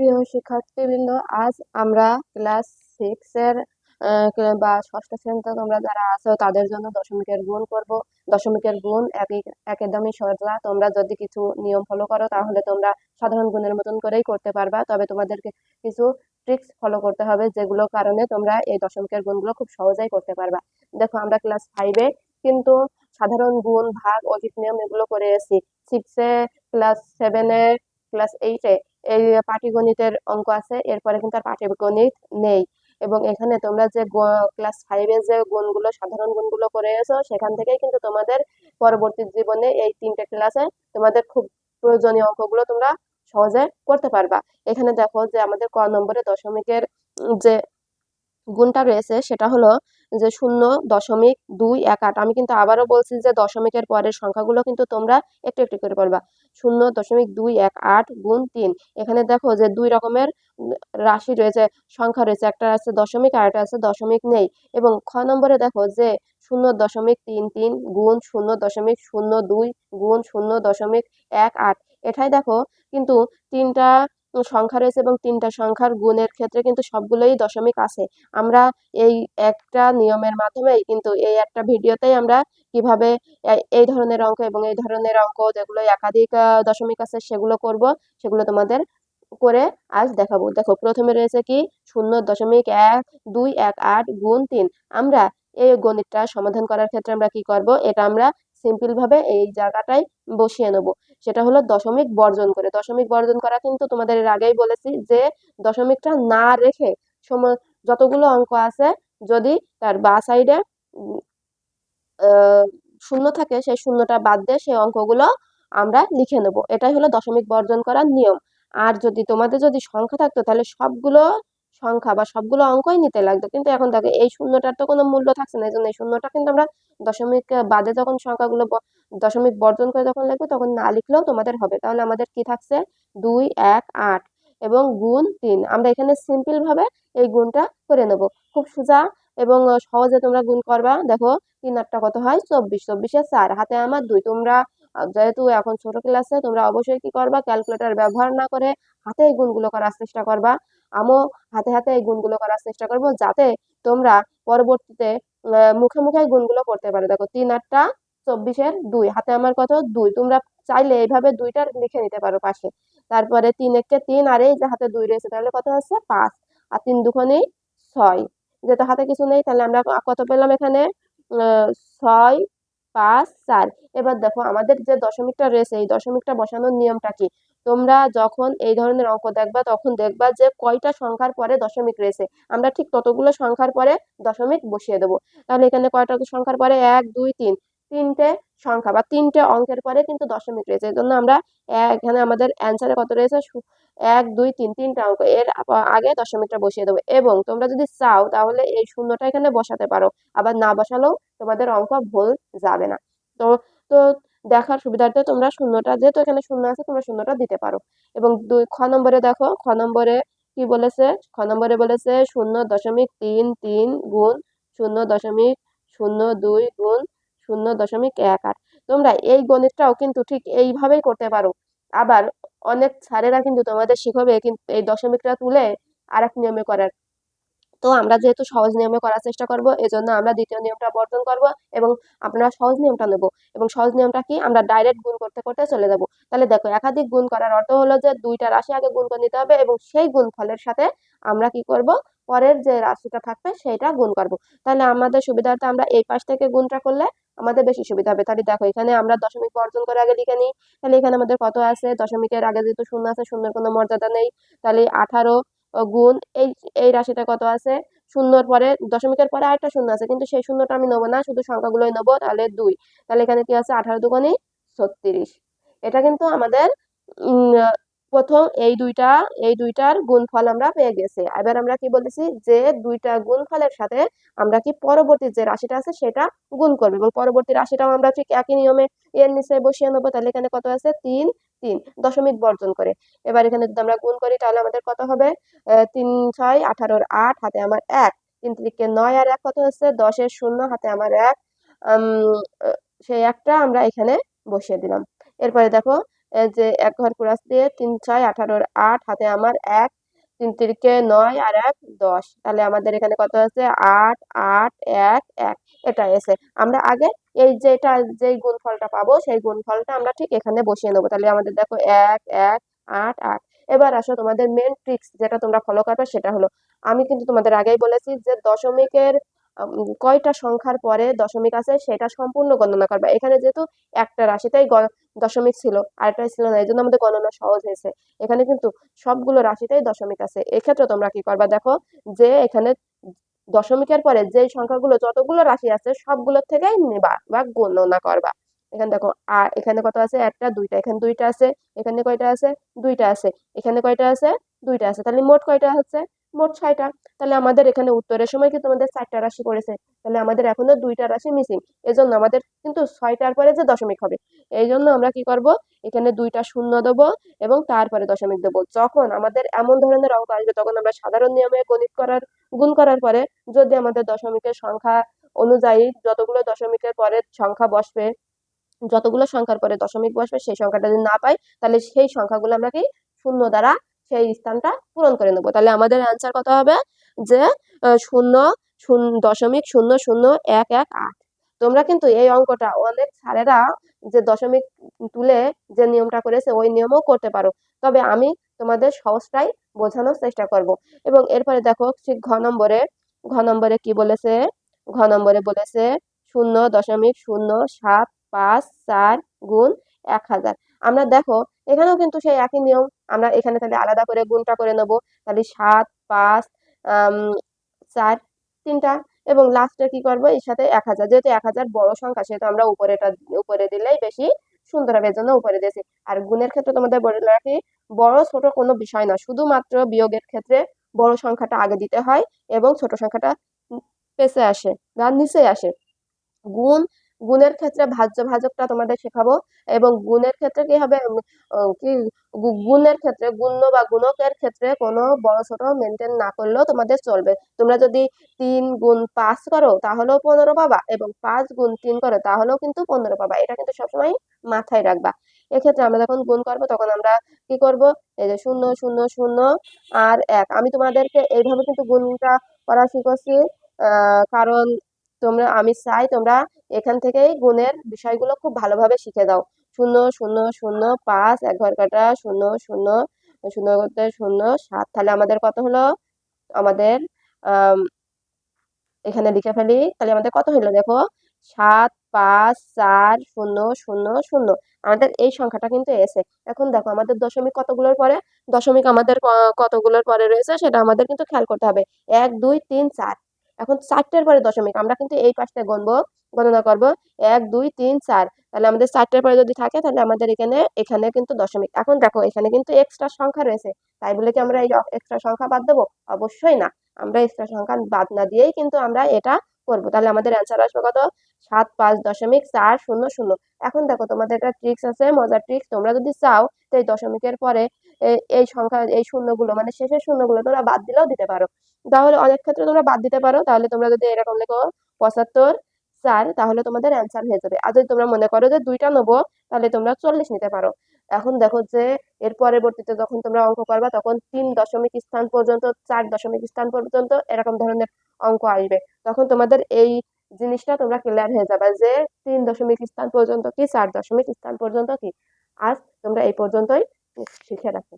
প্রিয় শিক্ষার্থীবৃন্দ, আজ আমরা ক্লাস সিক্সের বা ষষ্ঠ শ্রেণীতে তোমরা যারা আছো, তাদের জন্য দশমিকের গুণ করব। দশমিকের গুণ একদমই সোজা তোমরা যদি কিছু নিয়ম ফলো করো, তাহলে তোমরা সাধারণ গুণের মতন করেই করতে পারবা। তবে তোমাদেরকে কিছু ট্রিক্স ফলো করতে হবে, যেগুলো কারণে তোমরা এই দশমিকের গুণগুলো খুব সহজেই করতে পারবা। দেখো, আমরা ক্লাস ফাইভে কিন্তু সাধারণ গুণ, ভাগ, অধিক নিয়ম এগুলো করে এসেছি। সিক্সে ক্লাস সেভেনে ক্লাস এইটে এই পাটিগণিতের অঙ্ক আছে, এরপরে কিন্তু আর পাটিগণিত নেই। এবং এখানে তোমরা যে ক্লাস ফাইভে যে গুণগুলো, সাধারণ গুণগুলো করে এসো, সেখান থেকেই কিন্তু তোমাদের পরবর্তী জীবনে এই তিনটে ক্লাসে তোমাদের খুব প্রয়োজনীয় অঙ্কগুলো তোমরা সহজে করতে পারবা। এখানে দেখো যে আমাদের ক নম্বরে দশমিকের যে গুণটা রয়েছে, সেটা হলো যে শূন্য দশমিক দুই এক আট। আমি কিন্তু আবারও বলছি যে দশমিকের পরের সংখ্যাগুলো কিন্তু তোমরা একটু একটু করে পড়বা। শূন্য দশমিক দুই এক আট গুণ তিন। এখানে দেখো যে দুই রকমের রাশি রয়েছে, সংখ্যা রয়েছে। একটা আছে দশমিক আর একটা আছে দশমিক নেই। এবং খ নম্বরে দেখো যে শূন্য দশমিক তিন তিন গুণ শূন্য দশমিক শূন্য দুই গুণ শূন্য দশমিক এক আট। এটাই দেখো কিন্তু তিনটা সংখ্যা রয়েছে এবং তিনটা সংখ্যার গুণের ক্ষেত্রে কিন্তু সবগুলোই দশমিক আছে। আমরা এই একটা নিয়মের মাধ্যমেই কিন্তু এই একটা ভিডিওতেই আমরা কীভাবে এই ধরনের অঙ্ক এবং এই ধরনের অঙ্ক যেগুলো একাধিক দশমিক আছে সেগুলো করব, সেগুলো তোমাদের করে আজ দেখাবো। দেখো, প্রথমে রয়েছে কি? শূন্য দশমিক এক, দুই, এক, আট, গুণ তিন। আমরা এই গণিতটা সমাধান করার ক্ষেত্রে আমরা কি করব? এটা আমরা সিম্পল ভাবে এই জায়গাটাই বসিয়ে নেব। সেটা হলো দশমিক বর্জন করে। দশমিক বর্জন করা কিন্তু তোমাদের এর আগেই বলেছি যে দশমিকটা না রেখে যতগুলো অঙ্ক আছে, যদি তার বা সাইডে শূন্য থাকে, সেই শূন্যটা বাদ দিয়ে সেই অঙ্কগুলো আমরা লিখে নেব। এটাই হলো দশমিক বর্জন করার নিয়ম। আর যদি তোমাদের যদি সংখ্যা থাকতো, তাহলে সবগুলো সংখ্যা বা সবগুলো অঙ্কই নিতে লাগতো। কিন্তু এখন দেখো, এই শূন্যটার তো কোনো মূল্য থাকছে না। এই জন্য এই শূন্যটা কিন্তু আমরা দশমিক বাদে যখন সংখ্যাগুলো দশমিক বর্জন করে যখন লিখব, তখন না লিখলেও তোমাদের হবে। তাহলে আমাদের কি থাকছে? দুই, এক, আট এবং গুণ তিন। আমরা এখানে সিম্পলভাবে এই গুণটা করে নেব। খুব সোজা এবং সহজে তোমরা গুণ করবা। দেখো, তিন আটটা কত হয়? চব্বিশ। চব্বিশে চার। হাতে আমার দুই। তোমরা যেহেতু এখন ছোট ক্লাসে, তোমরা অবশ্যই কি করবা? ক্যালকুলেটর ব্যবহার না করে হাতে এই গুণগুলো করার চেষ্টা করবা। আমিও হাতে হাতে এই গুণগুলো করার চেষ্টা করব যাতে তোমরা পরবর্তীতে মুখে মুখে গুণগুলো করতে পারো। দেখো, তিন আটটা, চব্বিশের দুই। হাতে আমার কত? দুই। তোমরা চাইলে এইভাবে দুইটার লিখে নিতে পারো পাশে। তারপরে তিন একটা তিন, আর এই যে হাতে দুই রয়েছে, তাহলে কত হচ্ছে? পাঁচ। আর তিন দুখানে ছয়। যেটা হাতে কিছু নেই, তাহলে আমরা কত পেলাম এখানে? ছয় পাঁচ চার এবার দেখো, আমাদের যে দশমিকটা রয়েছে, এই দশমিকটা বসানোর নিয়মটা কি? তোমরা যখন এই ধরনের অঙ্ক দেখবা, তখন দেখবা যে কয়টা সংখ্যার পরে দশমিক রয়েছে। আমরা ঠিক ততগুলো সংখ্যার পরে দশমিক বসিয়ে দেবো। তাহলে এখানে কয়টা সংখ্যার পরে? এক, দুই, তিন। তিনটে সংখ্যা বা তিনটে অঙ্কের পরে কিন্তু দশমিক রয়েছে। এই জন্য আমরা এখানে আমাদের অ্যান্সারে কত রয়েছে? এক, দুই, তিন, তিনটা অঙ্ক। এর আগে দশমিকটা বসিয়ে দেবো। এবং তোমরা যদি চাও তাহলে এই শূন্যটা এখানে বসাতে পারো। আবার না বসালেও তোমাদের অঙ্ক ভুল যাবে না। তো তো দেখার সুবিধার্থে তোমরা শূন্যটা, যেহেতু এখানে শূন্য আছে, তোমরা শূন্যটা দিতে পারো। এবং দুই খ নম্বরে দেখো, খ নম্বরে কি বলেছে? খ নম্বরে বলেছে শূন্য দশমিক তিন তিন গুণ শূন্য দশমিক শূন্য দুই গুণ শূন্য দশমিক এক আট। তোমরা এই গণিতটাও কিন্তু ঠিক এইভাবেই করতে পারো। আবার অনেক স্যারেরা কিন্তু তোমাদের শিখাবে কিন্তু এই দশমিকটা তুলে আর এক নিয়মে করার। তো আমরা যেহেতু সহজ নিয়মে করার চেষ্টা করব, এজন্য আমরা দ্বিতীয় নিয়মটা বর্জন করব এবং আমরা সহজ নিয়মটা নেব। এবং সহজ নিয়মটা কি? আমরা ডাইরেক্ট গুণ করতে করতে চলে যাব। তাহলে দেখো, একাধিক গুণ করার অর্থ হলো যে দুইটা রাশি আগে গুণ করে নিতে হবে এবং সেই গুণ ফলের সাথে আমরা কি করব? পরের যে রাশিটা থাকবে, সেইটা গুণ করব। তাহলে আমাদের সুবিধার্থে আমরা এই পাশ থেকে গুণটা করলে আমাদের বেশি সুবিধা হবে। তাহলে দেখো, এখানে আমরা দশমিক বর্জন করে আগে লিখে নিই। তাহলে এখানে আমাদের কত আছে? দশমিকের আগে যেহেতু শূন্য আছে, শূন্যের কোনো মর্যাদা নেই। তাহলে আঠারো গুণ এই এই রাশিটা কত আছে? শূন্যর পরে, দশমিকের পরে আরেকটা শূন্য আছে, কিন্তু সেই শূন্যটা আমি নেব না, শুধু সংখ্যাগুলোই নেব, তাহলে দুই। তাহলে এখানে কি আছে? আঠারো দুগুণে ছত্রিশ। এটা কিন্তু আমাদের প্রথম এই দুইটা, এই দুইটার গুণফল আমরা পেয়ে গেছি। এবার আমরা কি বলেছি যে দুইটা গুণফলের সাথে আমরা কি পরবর্তী যে রাশিটা আছে সেটা গুণ করব এবং পরবর্তী রাশিটাও আমরা ঠিক একই নিয়মে এর নিচে বসিয়ে নেব। তাহলে এখানে কত আছে? তিন তিন দশমিক বর্জন করে। এবার এখানে যদি আমরা গুণ করি তাহলে আমাদের কত হবে? তিন, ছয়, আঠারোর আট, হাতে আমার এক। তিন তিরিকে নয় আর এক কত হচ্ছে? দশের শূন্য, হাতে আমার এক। সেই একটা আমরা এখানে বসিয়ে দিলাম। এরপরে দেখো যে এক ঘর ক্রস দিয়ে তিন ছয়, আঠারোর আট, হাতে আমার এক, তিন তিরিকে নয় আর এক, দশ। তাহলে আমাদের এখানে কত আছে? আট আট, এক এক। এটা এসে আমরা আগে এই যেটা যেই গুণফলটা পাবো, সেই গুণফলটা আমরা ঠিক এখানে বসিয়ে নেব। তাহলে আমাদের দেখো এক এক, আট আট। এবার আসো তোমাদের মেন ট্রিক্স যেটা তোমরা ফলো করবে সেটা হলো, আমি কিন্তু তোমাদের আগেই বলেছি যে দশমিকের কয়টা সংখ্যার পরে দশমিক আছে সেটা সম্পূর্ণ গণনা করবে। এখানে যেহেতু একটা রাশিতেই দশমিক ছিল, আরেকটা ছিল না এই জন্য আমাদের গণনা সহজ হয়েছে। এখানে কিন্তু সবগুলো রাশিতেই দশমিক আছে। এক্ষেত্রে তোমরা কি করবা? দেখো যে এখানে দশমিকের পরে যেই সংখ্যাগুলো, যতগুলো রাশি আছে সবগুলোর থেকেই নেবা বা গণনা করবা। এখানে দেখো আর এখানে কত আছে? একটা, দুইটা। এখানে দুইটা আছে, এখানে কয়টা আছে? দুইটা আছে। এখানে কয়টা আছে? দুইটা আছে। তাহলে মোট কয়টা হচ্ছে? মোট ছয়টা। তাহলে আমাদের এখানে উত্তরের সময় কিন্তু আমাদের চারটা রাশি পড়েছে। তাহলে আমাদের এখনও দুইটা রাশি মিসিং এজন্য আমাদের কিন্তু ছয়টার পরে যে দশমিক হবে এই জন্য আমরা কি করব? এখানে দুইটা শূন্য দেবো এবং তারপরে দশমিক দেবো। যখন আমাদের এমন ধরনের অঙ্ক আসবে, তখন আমরা সাধারণ নিয়মে গণিত করার, গুণ করার পরে যদি আমাদের দশমিকের সংখ্যা অনুযায়ী যতগুলো দশমিকের পরে সংখ্যা বসবে, যতগুলো সংখ্যার পরে দশমিক বসবে, সেই সংখ্যাটা যদি না পাই, তাহলে সেই সংখ্যাগুলো আমরা কি? শূন্য দ্বারা সেই স্থানটা পূরণ করে নেব। তাহলে আমাদের অ্যান্সার কত হবে? যে শূন্য দশমিক শূন্য শূন্য, এক এক, আট। তোমরা কিন্তু এই অঙ্কটা অনেক স্যারেরা যে দশমিক তুলে যে নিয়মটা করেছে, ওই নিয়মও করতে পারো। তবে আমি তোমাদের সহজটাই বোঝানোর চেষ্টা করব। এবং এরপরে দেখো, ঠিক ঘ নম্বরে ঘ নম্বরে কি বলেছে? ঘ নম্বরে বলেছে, শূন্য, দশমিক শূন্য, সাত, পাঁচ, চার, গুণ এক হাজার। আমরা দেখো এখানেও কিন্তু সেই একই নিয়ম। আমরা এখানে তাহলে আলাদা করে গুণটা করে নেব। তাহলে সাত, পাঁচ চার, তিনটা এবং লাস্টে কি করব? এর সাথে এক হাজার। যেহেতু এক হাজার বড় সংখ্যা, সেহেতু আমরা উপরেটা, উপরে দিলেই বেশি সুন্দর হবে। জন্য উপরে দিয়েছি। আর গুণের ক্ষেত্রে তোমাদের বলে রাখি, বড় ছোট কোনো বিষয় না শুধুমাত্র বিয়োগের ক্ষেত্রে বড় সংখ্যাটা আগে দিতে হয় এবং ছোট সংখ্যাটা পেছে আসে বা নিচে আসে। গুণ গুণের ক্ষেত্রে ভাজ্য ভাজকটা তোমাদের শেখাবো এবং গুণের ক্ষেত্রে কি হবে? কি গুণের ক্ষেত্রে গুণ্য বা গুণকের ক্ষেত্রে কোনো বড় ছোট মেনটেন না করলেও তোমাদের চলবে। তোমরা যদি তিন গুণ পাঁচ করো তাহলেও পনেরো পাবা এবং পাঁচ গুণ তিন করো তাহলেও কিন্তু পনেরো পাবা। এটা কিন্তু সবসময় মাথায় রাখবা। এক্ষেত্রে আমরা যখন গুণ করব তখন আমরা কি করব? এই যে শূন্য শূন্য শূন্য আর এক। আমি তোমাদেরকে এইভাবে কিন্তু গুণটা করা শিখেছি কারণ তোমরা আমি চাই তোমরা এখান থেকেই গুণের বিষয়গুলো খুব ভালোভাবে শিখে দাও। শূন্য শূন্য শূন্য পাঁচ এক ঘর কাটা শূন্য শূন্য শূন্য করতে শূন্য সাত। তাহলে আমাদের কত হলো? আমাদের আম, এখানে লিখে ফেলি। তাহলে আমাদের কত হলো দেখো? সাত পাঁচ চার শূন্য শূন্য শূন্য। আমাদের এই সংখ্যাটা কিন্তু এসে। এখন দেখো আমাদের দশমিক কতগুলোর পরে? দশমিক আমাদের কতগুলোর পরে রয়েছে সেটা আমাদের কিন্তু খেয়াল করতে হবে। এক দুই তিন চার। এখন চারটের পরে দশমিক। আমরা কিন্তু এই পাশটা গণবো, গণনা করব। এক, দুই, তিন, চার। তাহলে আমাদের চারটের পরে যদি থাকে, তাহলে আমাদের এখানে এখানে কিন্তু দশমিক। এখন দেখো, এখানে কিন্তু এক্সট্রা সংখ্যা রয়েছে। তাই বলে কি আমরা এই এক্সট্রা সংখ্যা বাদ দেবো? অবশ্যই না। আমরা এক্সট্রা সংখ্যা বাদ না দিয়েই কিন্তু আমরা এটা করব। তাহলে আমাদের অ্যান্সার আসবে কত? সাত, পাঁচ, দশমিক, চার, শূন্য শূন্য। এখন দেখো, তোমাদের একটা ট্রিক্স আছে, মজার ট্রিক্স তোমরা যদি চাও, তো এই দশমিকের পরে এই সংখ্যা, এই শূন্যগুলো মানে শেষের শূন্যগুলো তোমরা বাদ দিলেও দিতে পারো। তাহলে অনেক ক্ষেত্রে তোমরা বাদ দিতে পারো। তাহলে তোমরা যদি এরকম লেখো, পঁচাত্তর, চার, তাহলে তোমাদের অ্যান্সার হয়ে যাবে। আর যদি তোমরা মনে করো যে দুইটা নেব, তাহলে তোমরা চল্লিশ নিতে পারো। এখন দেখো যে এর পরবর্তীতে যখন তোমরা অঙ্ক করবা, তখন তিন দশমিক স্থান পর্যন্ত, চার দশমিক স্থান পর্যন্ত এরকম ধরনের অঙ্ক আসবে। তখন তোমাদের এই জিনিসটা তোমরা ক্লিয়ার হয়ে যাবে যে তিন দশমিক স্থান পর্যন্ত কি, চার দশমিক স্থান পর্যন্ত কি। আজ তোমরা এই পর্যন্তই শিখে রাখো।